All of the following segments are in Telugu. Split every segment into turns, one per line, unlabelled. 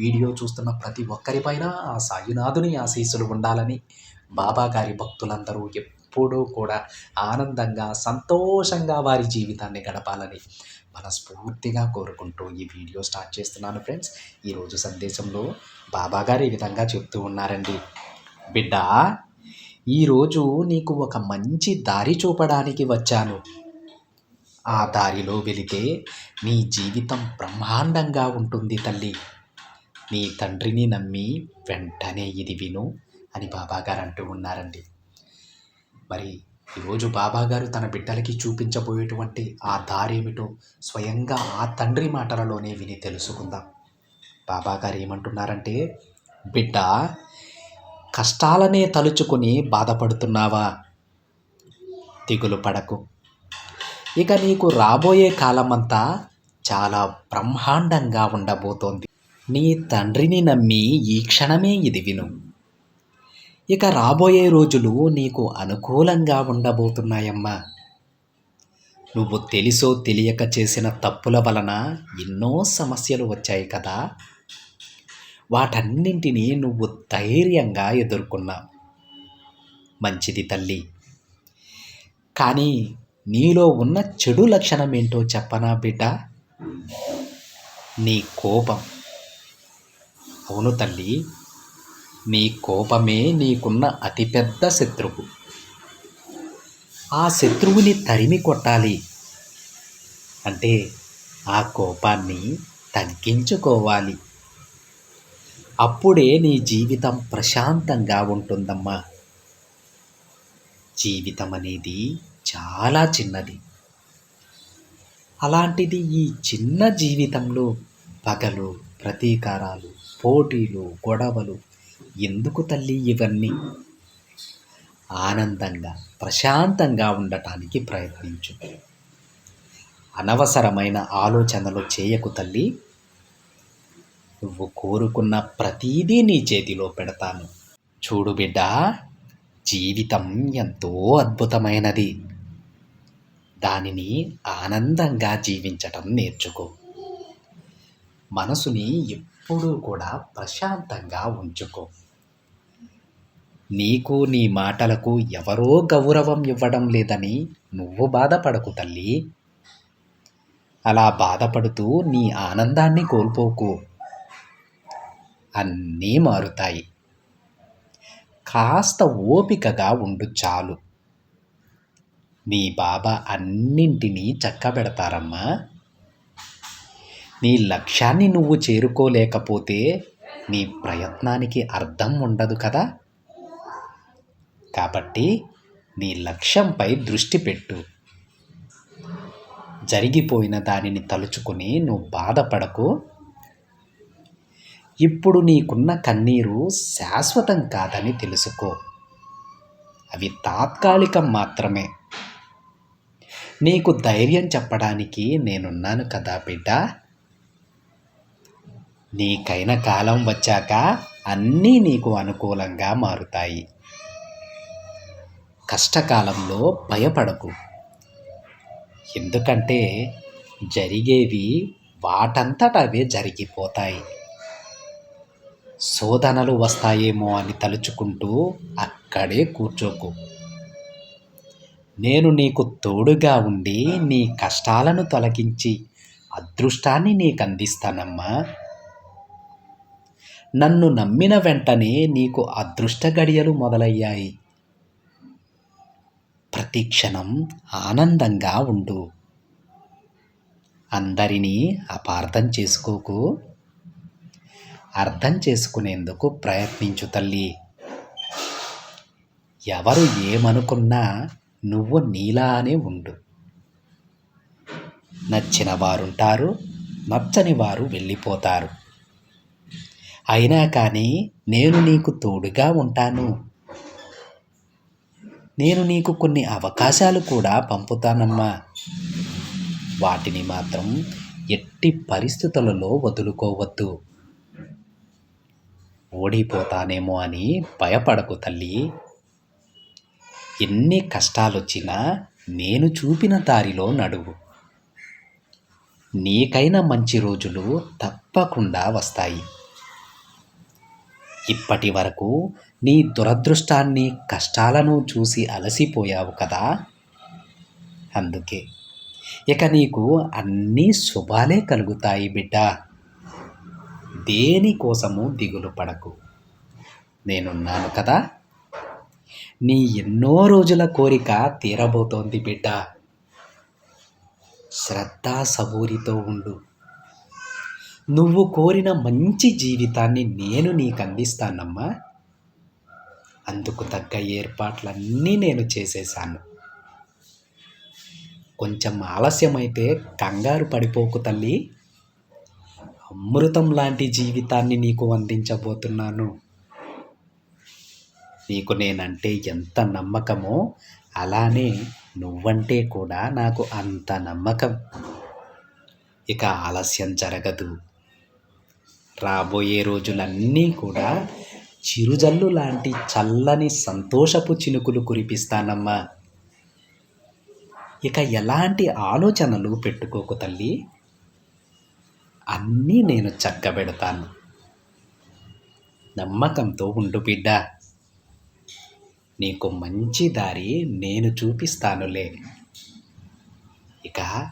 వీడియో చూస్తున్న ప్రతి ఒక్కరిపైన ఆ సాయినాథుని ఆశీస్సులు ఉండాలని బాబా గారి భక్తులందరూ ఎప్పుడూ కూడా ఆనందంగా సంతోషంగా వారి జీవితాన్ని గడపాలని మనస్ఫూర్తిగా కోరుకుంటూ ఈ వీడియో స్టార్ట్ చేస్తున్నాను ఫ్రెండ్స్. ఈరోజు సందేశంలో బాబా గారు ఈ విధంగా చెప్తూ ఉన్నారండి. బిడ్డ ఈరోజు నీకు ఒక మంచి దారి చూపడానికి వచ్చాను. ఆ దారిలో వెళితే నీ జీవితం బ్రహ్మాండంగా ఉంటుంది తల్లి. నీ తండ్రిని నమ్మి వెంటనే ఇది విను అని బాబాగారు అంటూ ఉన్నారండి. మరి ఈరోజు బాబాగారు తన బిడ్డలకి చూపించబోయేటువంటి ఆ దారి ఏమిటో స్వయంగా ఆ తండ్రి మాటలలోనే విని తెలుసుకుందాం. బాబాగారు ఏమంటున్నారంటే బిడ్డ కష్టాలనే తలుచుకుని బాధపడుతున్నావా? దిగులు పడకు. ఇక నీకు రాబోయే కాలమంతా చాలా బ్రహ్మాండంగా ఉండబోతోంది. నీ తండ్రిని నమ్మి ఈ క్షణమే ఇది విను. ఇక రాబోయే రోజులు నీకు అనుకూలంగా ఉండబోతున్నాయమ్మా. నువ్వు తెలుసో తెలియక చేసిన తప్పుల వలన ఎన్నో సమస్యలు వచ్చాయి కదా. వాటన్నింటినీ నువ్వు ధైర్యంగా ఎదుర్కొన్నావు. మంచిది తల్లి. కానీ నీలో ఉన్న చెడు లక్షణం ఏంటో చెప్పనా బిడ్డ? నీ కోపం. అవును తల్లి నీ కోపమే నీకున్న అతిపెద్ద శత్రువు. ఆ శత్రువుని తరిమి కొట్టాలి. అంటే ఆ కోపాన్ని తగ్గించుకోవాలి. అప్పుడే నీ జీవితం ప్రశాంతంగా ఉంటుందమ్మా. జీవితం అనేది చాలా చిన్నది. అలాంటిది ఈ చిన్న జీవితంలో పగలు ప్రతీకారాలు పోటీలు గొడవలు ఎందుకు తల్లి ఇవన్నీ? ఆనందంగా ప్రశాంతంగా ఉండటానికి ప్రయత్నించు. అనవసరమైన ఆలోచనలు చేయకు తల్లి. నువ్వు కోరుకున్న ప్రతీదీ నీ చేతిలో పెడతాను. చూడు బిడ్డ జీవితం ఎంతో అద్భుతమైనది. దానిని ఆనందంగా జీవించటం నేర్చుకో. మనసుని ఎప్పుడూ కూడా ప్రశాంతంగా ఉంచుకో. నీకు నీ మాటలకు ఎవరో గౌరవం ఇవ్వడం లేదని నువ్వు బాధపడకు తల్లి. అలా బాధపడుతూ నీ ఆనందాన్ని కోల్పోకు. అన్నీ మారుతాయి. కాస్త ఓపికగా ఉండు చాలు. నీ బాబా అన్నింటినీ చక్కబెడతారమ్మా. నీ లక్ష్యాన్ని నువ్వు చేరుకోలేకపోతే నీ ప్రయత్నానికి అర్థం ఉండదు కదా? కాబట్టి నీ లక్ష్యంపై దృష్టి పెట్టు. జరిగిపోయిన దానిని తలుచుకుని నువ్వు బాధపడకు. ఇప్పుడు నీకున్న కన్నీరు శాశ్వతం కాదని తెలుసుకో. అవి తాత్కాలికం మాత్రమే. నీకు ధైర్యం చెప్పడానికి నేనున్నాను కదా బిడ్డ? నీకైన కాలం వచ్చాక అన్నీ నీకు అనుకూలంగా మారుతాయి. కష్టకాలంలో భయపడకు. ఎందుకంటే జరిగేవి వాటంతట అవే జరిగిపోతాయి. శోధనలు వస్తాయేమో అని తలుచుకుంటూ అక్కడే కూర్చోకు. నేను నీకు తోడుగా ఉండి నీ కష్టాలను తొలగించి అదృష్టాన్ని నీకు అందిస్తానమ్మా నన్ను నమ్మిన వెంటనే నీకు అదృష్ట గడియలు మొదలయ్యాయి. ప్రతిక్షణం ఆనందంగా ఉండు. అందరినీ అపార్థం చేసుకోకు. అర్థం చేసుకునేందుకు ప్రయత్నించు తల్లి. ఎవరు ఏమనుకున్నా నువ్వు నీలానే ఉండు. నచ్చిన వారుంటారు నచ్చని వారు వెళ్ళిపోతారు. అయినా కానీ నేను నీకు తోడుగా ఉంటాను. నేను నీకు కొన్ని అవకాశాలు కూడా పంపుతానమ్మా. వాటిని మాత్రం ఎట్టి పరిస్థితులలో వదులుకోవద్దు. ఓడిపోతానేమో అని భయపడకు తల్లి. ఎన్ని కష్టాలొచ్చినా నేను చూపిన దారిలో నడువు. నీకైనా మంచి రోజులు తప్పకుండా వస్తాయి. ఇప్పటి వరకు నీ దురదృష్టాన్ని కష్టాలను చూసి అలసిపోయావు కదా? అందుకే. ఇక నీకు అన్నీ శుభాలే కలుగుతాయి బిడ్డ. దేనికోసము దిగులు పడకు. నేనున్నాను కదా. నీ ఎన్నో రోజుల కోరిక తీరబోతోంది బిడ్డ. శ్రద్ధ సబూరితో ఉండు. నువ్వు కోరిన మంచి జీవితాన్ని నేను నీకు అందిస్తానమ్మా. అందుకు తగ్గ ఏర్పాట్లన్నీ నేను చేసేశాను. కొంచెం ఆలస్యమైతే కంగారు పడిపోకు తల్లి. అమృతం లాంటి జీవితాన్ని నీకు అందించబోతున్నాను. నీకు నేనంటే ఎంత నమ్మకమో అలానే నువ్వంటే కూడా నాకు అంత నమ్మకం. ఇక ఆలస్యం జరగదు. రాబోయే రోజులన్నీ కూడా చిరుజల్లు లాంటి చల్లని సంతోషపు చినుకులు కురిపిస్తానమ్మా. ఇక ఎలాంటి ఆలోచనలు పెట్టుకోకు తల్లి. అన్నీ నేను చక్కబెడతాను. నమ్మకంతో ఉండు బిడ్డ. నీకు మంచి దారి నేను చూపిస్తానులే. ఇక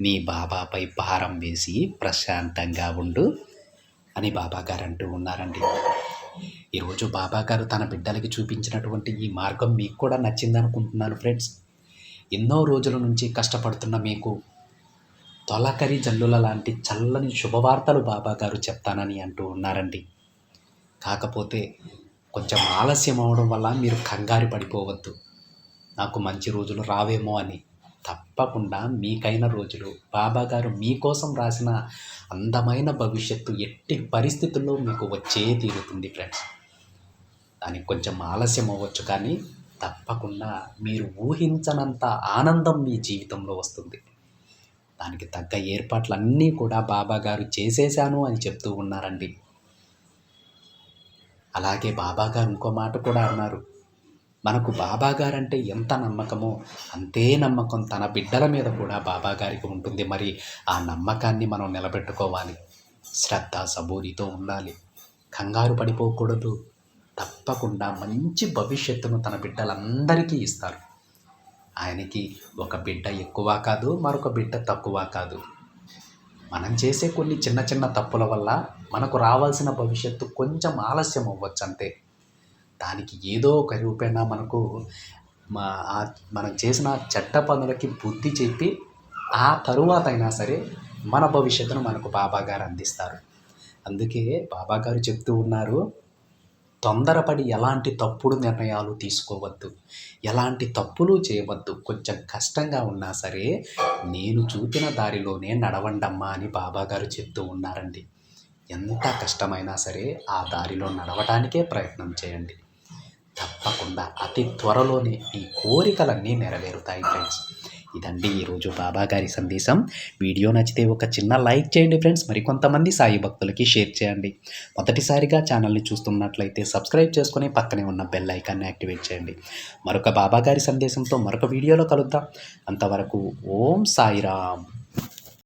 నీ బాబాపై భారం వేసి ప్రశాంతంగా ఉండు. అని బాబాగారు అంటూ ఉన్నారండి. ఈరోజు బాబాగారు తన బిడ్డలకి చూపించినటువంటి ఈ మార్గం మీకు కూడా నచ్చిందనుకుంటున్నాను ఫ్రెండ్స్. ఎన్నో రోజుల నుంచి కష్టపడుతున్న మీకు తొలకరి జల్లుల లాంటి చల్లని శుభవార్తలు బాబాగారు చెప్తానని అంటూ ఉన్నారండి. కాకపోతే కొంచెం ఆలస్యం అవడం వల్ల మీరు కంగారు పడిపోవద్దు. నాకు మంచి రోజులు రావేమో అని. తప్పకుండా మీకైన రోజులు. బాబా గారు మీకోసం రాసిన అందమైన భవిష్యత్తు ఎట్టి పరిస్థితుల్లో మీకు వచ్చే తీరుతుంది ఫ్రెండ్స్. దానికి కొంచెం ఆలస్యం అవ్వచ్చు కానీ తప్పకుండా మీరు ఊహించనంత ఆనందం మీ జీవితంలో వస్తుంది. దానికి తగ్గ ఏర్పాట్లన్నీ కూడా బాబా గారు చేసేశాను అని చెప్తూ ఉన్నారండి. అలాగే బాబాగారు ఇంకో మాట కూడా అన్నారు. మనకు బాబాగారు అంటే ఎంత నమ్మకమో అంతే నమ్మకం తన బిడ్డల మీద కూడా బాబాగారికి ఉంటుంది. మరి ఆ నమ్మకాన్ని మనం నిలబెట్టుకోవాలి. శ్రద్ధ సబూరితో ఉండాలి. కంగారు పడిపోకూడదు. తప్పకుండా మంచి భవిష్యత్తును తన బిడ్డలందరికీ ఇస్తారు. ఆయనకి ఒక బిడ్డ ఎక్కువ కాదు మరొక బిడ్డ తక్కువ కాదు. మనం చేసే కొన్ని చిన్న చిన్న తప్పుల వల్ల మనకు రావాల్సిన భవిష్యత్తు కొంచెం ఆలస్యం అవ్వచ్చు అంతే. దానికి ఏదో ఒక రూపేణా మనకు మా మనం చేసిన చెడ్డ పనులకి బుద్ధి చెప్పి ఆ తరువాత అయినా సరే మన భవిష్యత్తును మనకు బాబాగారు అందిస్తారు. అందుకే బాబాగారు చెప్తూ ఉన్నారు తొందరపడి ఎలాంటి తప్పుడు నిర్ణయాలు తీసుకోవద్దు. ఎలాంటి తప్పులు చేయవద్దు. కొంచెం కష్టంగా ఉన్నా సరే నేను చూపిన దారిలోనే నడవండమ్మా అని బాబాగారు చెప్తూ ఉన్నారండి. ఎంత కష్టమైనా సరే ఆ దారిలో నడవటానికే ప్రయత్నం చేయండి. తప్పకుండా అతి త్వరలోనే ఈ కోరికలన్నీ నెరవేరుతాయి ఫ్రెండ్స్ ఇదండి ఈరోజు బాబా గారి సందేశం. వీడియో నచ్చితే ఒక చిన్న లైక్ చేయండి ఫ్రెండ్స్ మరికొంతమంది సాయి భక్తులకి షేర్ చేయండి. మొదటిసారిగా ఛానల్ని చూస్తున్నట్లయితే సబ్స్క్రైబ్ చేసుకుని పక్కనే ఉన్న బెల్ ఐకాన్ని యాక్టివేట్ చేయండి. మరొక బాబా గారి సందేశంతో మరొక వీడియోలో కలుద్దాం. అంతవరకు ఓం సాయిరామ్.